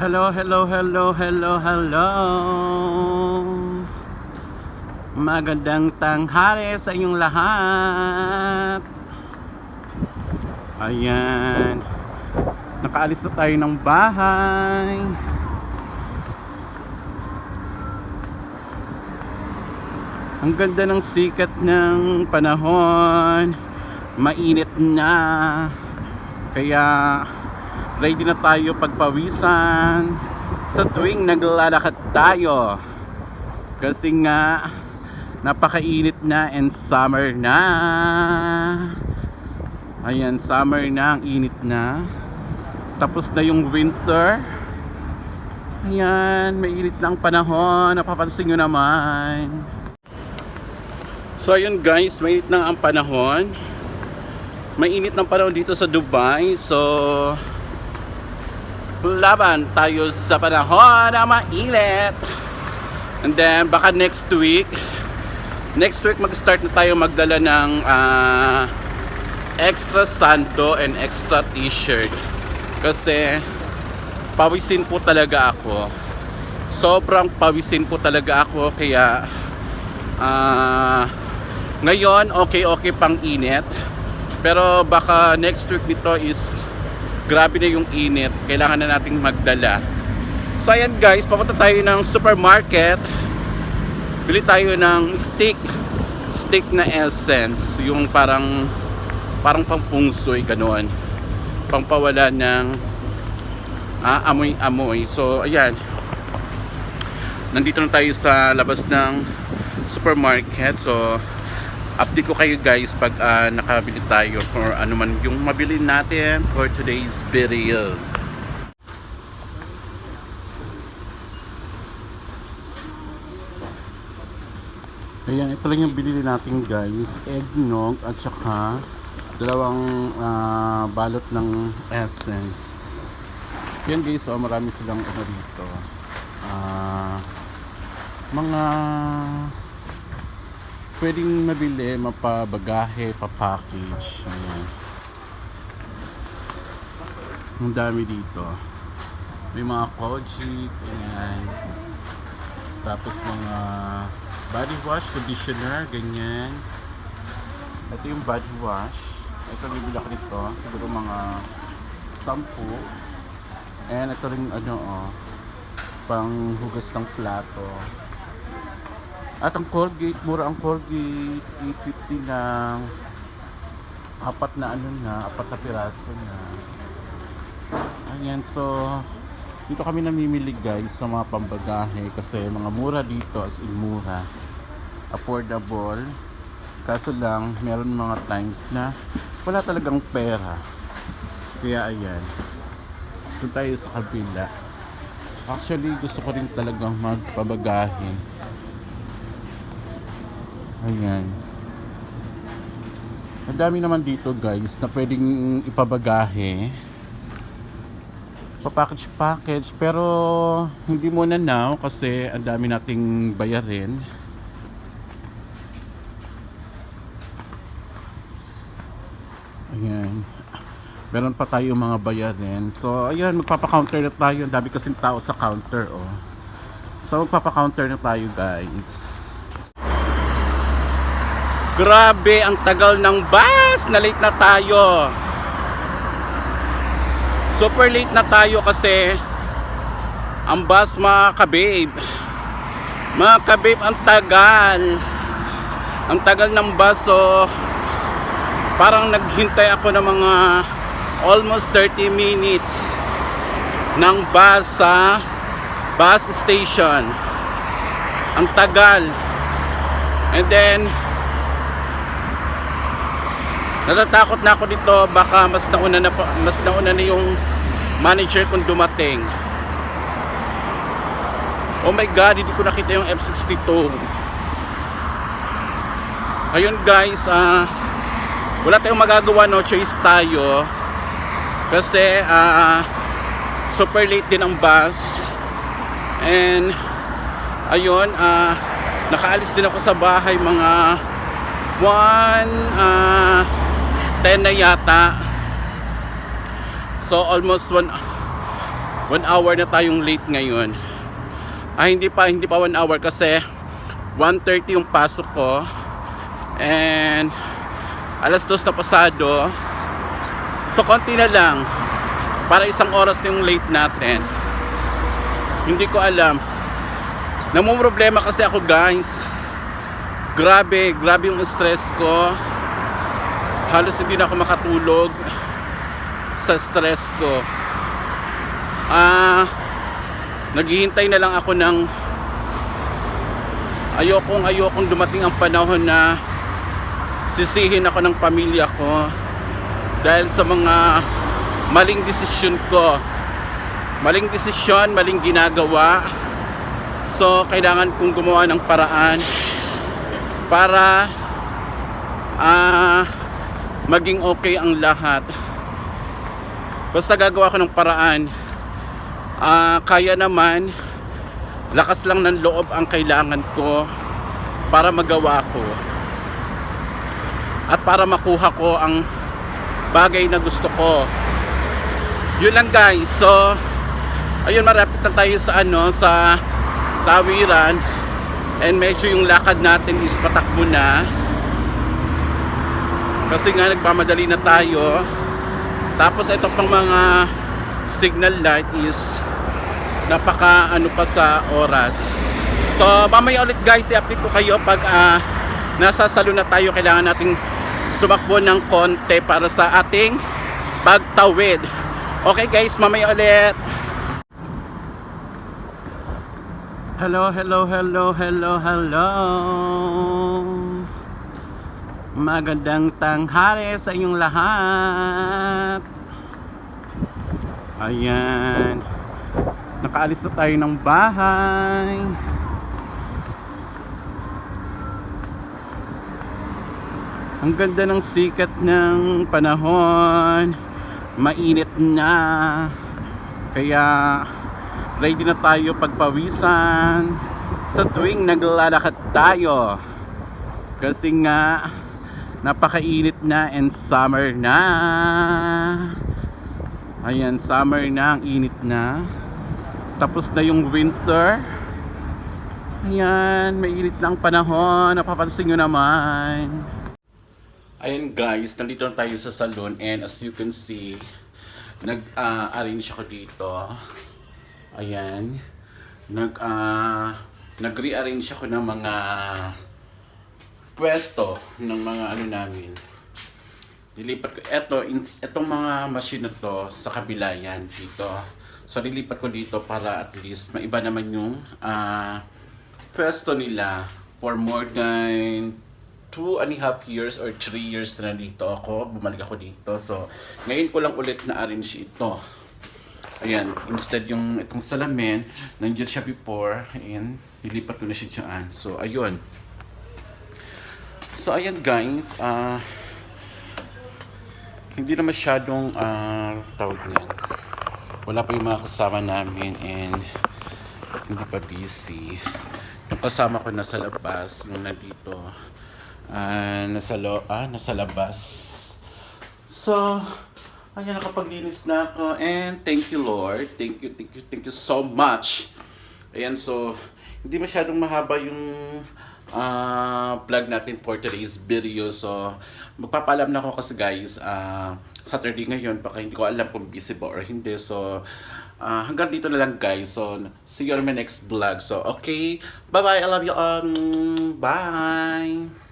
Hello, hello, hello, hello, hello. Magandang tanghali sa inyong lahat. Ayan. Nakaalis na tayo ng bahay. Ang ganda ng sikat ng panahon. Mainit na. Kaya ready na tayo pagpawisan sa tuwing naglalakad tayo. Kasi nga napakainit na and summer na. Ayan, summer na, ang init na. Tapos na yung winter. Ayan, mainit na ang panahon. Napapansin nyo naman. So ayun guys, mainit na ang panahon. Mainit ng panahon dito sa Dubai. So laban tayo sa panahon na mainit. And then baka next week, next week mag-start na tayo magdala ng ah, extra sando and extra t-shirt. Kasi pawisin po talaga ako. Sobrang pawisin po talaga ako kaya ah ngayon okay okay pang init. Pero baka next week nito is grabe na yung init. Kailangan na nating magdala. So ayan guys, papunta tayo ng supermarket. Bili tayo ng stick. Stick na essence. Yung parang parang pampungsoy ganoon. Pangpawala ng ah, amoy-amoy. So ayan. Nandito na tayo sa labas ng supermarket. So update ko kayo guys pag ah, nakabili tayo or ano man yung mabili natin for today's video. Ayan, ito lang yung binili natin guys. Eggnog at saka dalawang ah, balot ng essence. Yan guys, oh, marami silang ano dito. Ah, mga pwedeng mabili, mapabagahe, papackage. Ayan. Ang dami dito. May mga kojic, ayan. Tapos mga body wash, conditioner, ganyan. Ito yung body wash. Ito bibili ako nito. Siguro mga sampu. And ito rin ano oh, pang hugas ng plato. At ang Colgate, mura ang Colgate, 850 lang. Apat na ano na, apat na piraso na. Ayan, so dito kami namimili guys sa mga pambagahe kasi mga mura dito as in mura. Affordable. Kaso lang, meron mga times na wala talagang pera. Kaya ayan. Doon tayo sa kabila. Actually, gusto ko rin talagang magpabagahe. Ayan. Ang dami naman dito guys na pwedeng ipabagahe. Papackage package pero hindi muna now kasi ang dami nating bayarin. Ayan. Meron pa tayo mga bayarin. So, ayan, magpapa-counter na tayo. Ang dami kasing tao sa counter, oh. So, magpapa-counter na tayo, guys. Grabe, ang tagal ng bus. Na late na tayo. Super late na tayo kasi ang bus mga kababe. Mga kababe, ang tagal. Ang tagal ng bus, so parang naghintay ako ng mga almost 30 minutes ng bus sa bus station. Ang tagal. And then, natatakot na ako dito. Baka mas nauna na mas nauna na yung manager kung dumating. Oh my god hindi ko nakita yung F62 ayun guys ah wala tayong magagawa no? Choice tayo. Kasi ah super late din ang bus. And ayun ah nakaalis din ako sa bahay mga 1 ah 10 na yata. So almost one one hour na tayong late ngayon. Ah, hindi pa, hindi pa one hour kasi 1.30 yung pasok ko. And alas dos na pasado. So, konti na lang. Para isang oras na yung late natin. Hindi ko alam. Namumroblema kasi ako guys. Grabe, grabe yung stress ko. Halos hindi na ako makatulog sa stress ko. Ah, naghihintay na lang ako ng ayokong ayokong dumating ang panahon na sisihin ako ng pamilya ko dahil sa mga maling desisyon ko. Maling desisyon, maling ginagawa. So, kailangan kong gumawa ng paraan para ah maging okay ang lahat. Basta gagawa ko ng paraan. Ah, kaya naman lakas lang ng loob ang kailangan ko para magawa ko. At para makuha ko ang bagay na gusto ko. Yun lang guys. So, ayun marapit na tayo sa ano sa tawiran and medyo yung lakad natin is patakbo na kasi nga nagmamadali na tayo. Tapos ito pang mga signal light is napaka ano pa sa oras. So mamaya ulit guys i-update ko kayo pag ah, nasa salon na tayo. Kailangan nating tumakbo ng konti para sa ating pagtawid. Okay guys mamaya ulit. Hello, hello, hello, hello, hello. Magandang tanghali sa inyong lahat. Ayan. Nakaalis na tayo ng bahay. Ang ganda ng sikat ng panahon. Mainit na. Kaya ready na tayo pagpawisan sa tuwing naglalakad tayo. Kasi nga napakainit na and summer na. Ayan, summer na, ang init na. Tapos na yung winter. Ayan, mainit na ang panahon. Napapansin nyo naman. Ayan guys, nandito na tayo sa salon and as you can see, nag-arrange ako dito. Ayan. Nag ah nag-rearrange ako ng mga pwesto ng mga ano namin. Nilipat ko eto in, etong mga machine na to sa kabila yan dito. So nilipat ko dito para at least maiba naman yung ah pwesto nila for more than two and a half years or three years na nandito ako. Bumalik ako dito. So, ngayon ko lang ulit na-arrange ito. Ayan, instead yung itong salamin, nandiyan siya before, ayan, nilipat ko na siya dyan. So, ayun. So, ayan guys, ah, hindi na masyadong, ah, tawag niyan. Wala pa yung mga kasama namin and hindi pa busy. Yung kasama ko nasa labas, yung nandito, ah, nasa, lo, ah, nasa labas. So, Ayan, nakapaglinis na ako. And thank you, Lord. Thank you, thank you, thank you so much. Ayan, so, hindi masyadong mahaba yung ah vlog natin for today's video. So, magpapalam na ako kasi guys, ah Saturday ngayon, baka hindi ko alam kung busy ba or hindi. So, ah hanggang dito na lang guys. So, see you on my next vlog. So, okay. Bye-bye. I love you all. Bye.